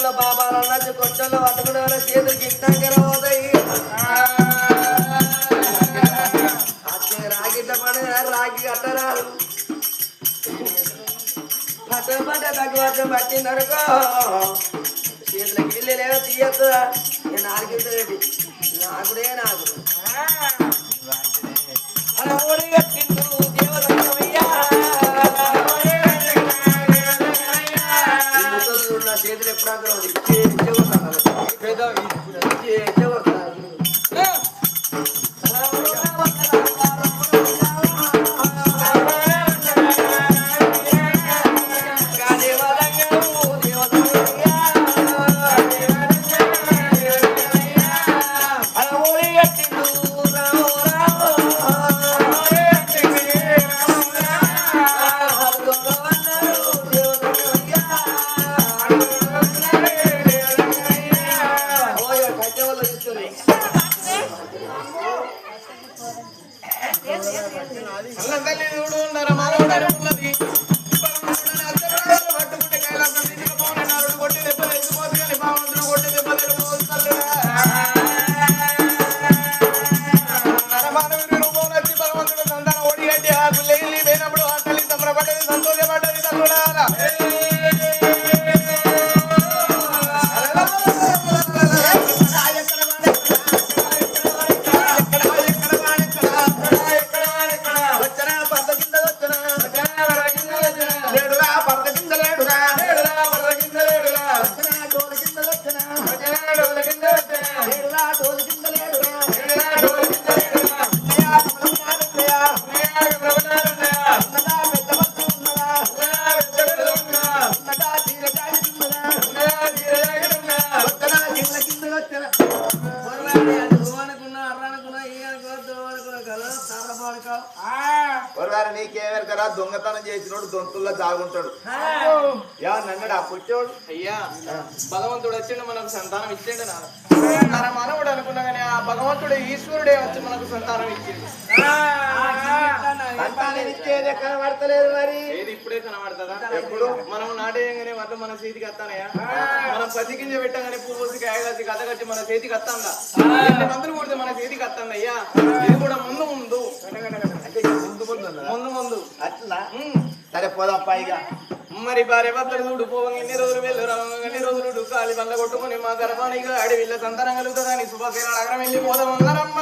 కొట్టలో బాబాలు అన్నట్టు కొట్టోళ్ళ పట్టుకునే వాళ్ళ చేతులకి ఇష్టంగా పోతాయి అచ్చే రాగిట్ల పని రాగి కట్టరాదు పట్ట పట్ట తగ్గు వర్షం పట్టిందనుకో చేతులకి ఇల్లు లేవో తీయొద్దురా. నేను ఆడికించలేండి నాకుడే నాకు అల్ల తల్లి చూడు నర నీకేమెరకరా దొంగతనం చేసినోడు దొంతుల్లో దాగుంటాడు. యా నన్నడు? ఆ పుట్టోడు అయ్యా భగవంతుడు వచ్చిండు మనకు సంతానం ఇచ్చిండు మన మనవుడు అనుకున్నా కానీ ఆ భగవంతుడు ఈశ్వరుడే వచ్చి మనకు సంతానం ఇచ్చిండు. సంతానం ఇచ్చేదే కనబడతలేదు మరి. ఏది ఇప్పుడే కనబడుతుందా? ఎప్పుడు? మనం నాటేయంగానే వాళ్ళు మన చేతికి వస్తానయా మనం పది గింజ పెట్టగానే పూర్వసి కాయగాసి కథగచ్చి మన చేతికి వస్తాందా మందులు కొడితే మన చేతికి వస్తాంది అయ్యా ఇది కూడా ముందు ముందు. ముందు ముందు. అట్లా. సరే పోదాం పైగా. మరి భార్య భర్తలు చూడు పోవంగ ఎన్ని రోజులు వెళ్ళు రావంగ ఎన్ని రోజులు కాలి బండ్ల కొట్టుకుని మా గర్భానిగా అడవిల్ల సంతానం కలుగుతుందని శుభశీల నగరం వెళ్ళి పోదాం అందరమ్మ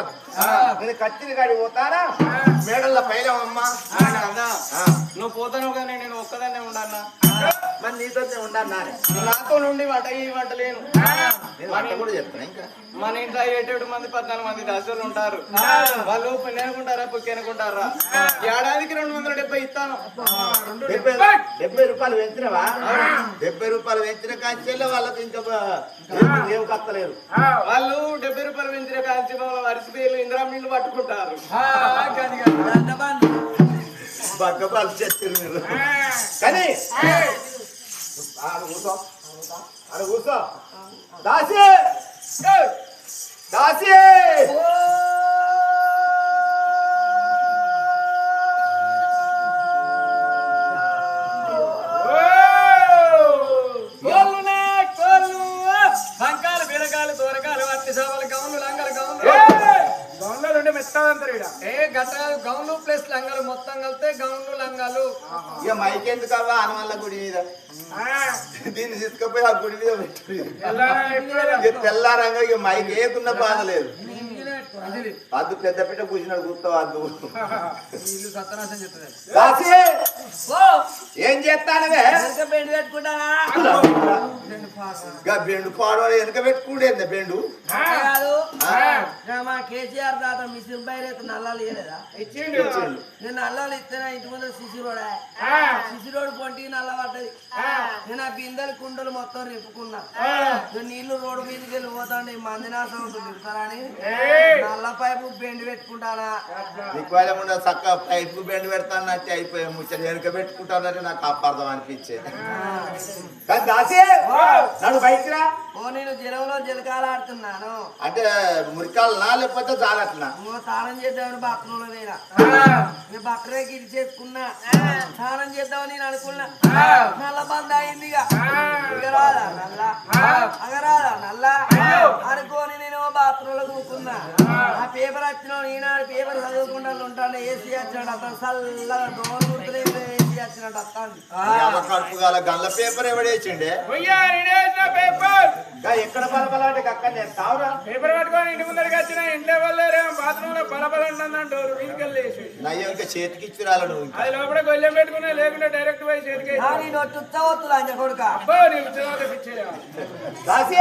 కావద్దు నేను కత్తిని కాడి పోతానా? మేడల్లో పైలమమ్మా నువ్వు పోతాను కానీ నేను ఒక్కదాన్నే ఉండన్నా మరి నీతోనే ఉండాలి నాతో నుండి వంట ఈ వంట లేను. మన ఇంట్లో ఏటేడు మంది పద్నాలుగు మంది దశలు ఉంటారు. వాళ్ళు పెళ్ళనుకుంటారా పుక్కెనుకుంటారా ఏడాదికి రెండు వందల డెబ్బై ఇస్తాను. డెబ్బై రూపాయలు పెంచినవా? డెబ్బై రూపాయలు పెంచిన కాంచెల్లో వాళ్ళకి ఇంకా ఏం కత్తలేరు. వాళ్ళు డెబ్బై రూపాయలు పెంచిన కాల్చి వాళ్ళ వరిసి పేర్లు ఇందిరా మిల్లు పట్టుకుంటారు. బగ్గపాలు చేస్తారు మీరు. కానీ ఆడ కూర్చో. ఆడ కూర్చో దాసి దాసి మెత్తాదంటారు ఏ గౌన్లు ప్లస్ లంగాలు మొత్తం కలితే గౌన్లు లంగాలు. ఇక మైక్ ఎందుకు అవ్వ? హనుమల్ల గుడి మీద. దీన్ని తీసుకుపోయి ఆ గుడి మీద పెట్టు ఇక తెల్లారంగా ఇక మైక్ ఏకున్న బాధ లేదు. అద్దు పెద్ద పిట్ట కూర్చున్నాడు కూర్చో అద్దు ఇల్లు సత్యనాశం చెప్తుంది దాసి! ఏం చేస్తానవే? పెండి పెట్టుకుంటానా గా బెండు పాడు వెనక పెట్టుకుంటే బెండు? కాదు. ఆ? ఇక మా కేసీఆర్ తాత మిషన్ బయట నల్లాలు ఇయ్యలేదా? ఇచ్చిండు. నేను నల్లాలు ఇస్తేనే ఇంటి ముందు సిసి రోడ్? సిసి రోడ్ పొంటి నల్ల పడ్డది. నేను ఆ బిందెలు కుండలు మొత్తం రిప్పుకున్నా నేను నీళ్ళు రోడ్డు మీదకి వెళ్ళి పోతాండి మందినాసం తిరుగుతారని నల్ల పైపు బెండి పెట్టుకుంటానా? చక్క పైపు బెండు పెడతానంటే అయిపోయా ముచ్చట వెనక పెట్టుకుంటానంటే నాకు అపార్థం అనిపించేది కానీ దాసి! నన్ను బయటికి రా. ఓ నేను జలంలో జలకాలు ఆడుతున్నాను అంటే మురికాలనా లేకపోతే జాలట్నా? ఓ తాళం చేద్దామని బాత్రూంలో పోయినా నేను బక్కరేకి ఇది చేసుకున్నా. స్నానం చేద్దామని నేను అనుకున్నా. నల్ల బంద్ అయింది ఇక. రాదా నల్ల? అగ రాదా నల్ల? అనుకోని నేను బాత్రూంలో కూకున్నా. ఆ. పేపర్ వచ్చిన ఈనాడు పేపర్ చదువుకుంటా ఉంటాను ఏసీ వచ్చినట్టు అతను చల్లగా డోర్ గుర్తులేదు ఏసీ వచ్చినట్టు గల గల్ల పేపర్ ఎవడేసిండే? పేపర్. ఎక్కడ బలబల అంటే అక్కడ నేను తావురా పేపర్ పట్టుకొని ఇంటి ముందరికి వచ్చిన ఇంట్లో వెళ్ళారేమో బాత్రూమ్లో బలబల వీధికెళ్ళి నయ్య ఇంకా చేతికి ఇచ్చి రాలి నువ్వు ఇంకా. అది లోపల గొల్లెం పెట్టుకున్నా లేకుండా డైరెక్ట్ పోయి చేతికి అంజ కొడుక. అబ్బో నీ ఉద్యోగం పిచ్చేయా దాసి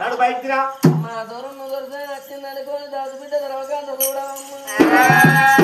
నన్ను బయటికి రా. మా దూరం నువ్వు దొరికితే నచ్చింది అనుకోని దాచిపెట్టే తర్వాత చూడవమ్మా ఇవరా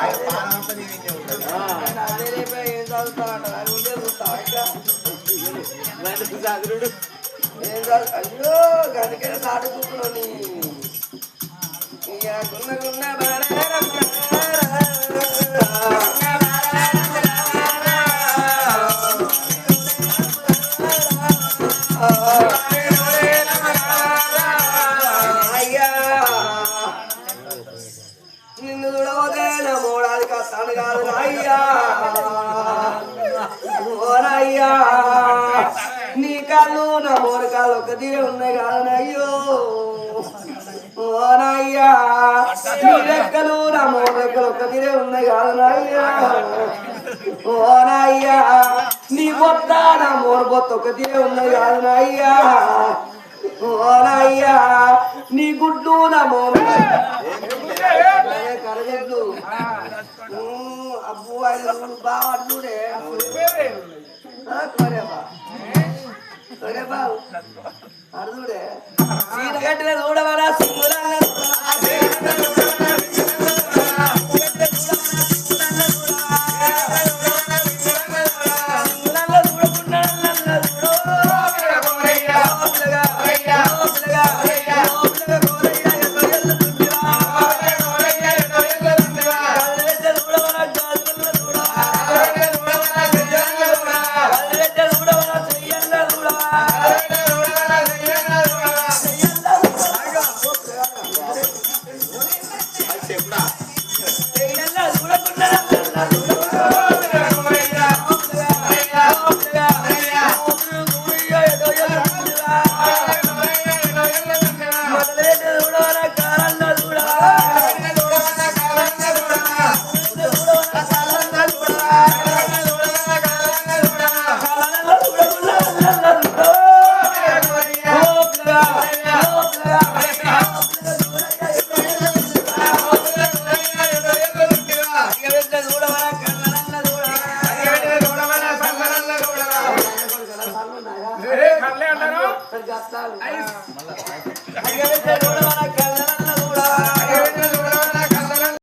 ఆయన ఏం ఏం చదువు అయ్యో గనికే నాటుకుంటున్నావు నీ ఇక గున్న గున్న తీరే ఉన్నాయి కాదు అయ్యో ఓనయ్యా నీ రెక్కలు నా మోర రెక్కలు ఒక తీరే ఉన్నాయి కాదు అయ్యా ఓనయ్యా నీ బొత్త నా మోర బొత్త ఒక తీరే ఉన్నది కాదు అయ్యా ఓనయ్యా నీ గుడ్డు నా మోర కరగడ్లు. అబ్బు ఆయన బాగా చూడే సరే బాబు. అడుగుడే సీత కట్టిన చూడవరా సింగులంగా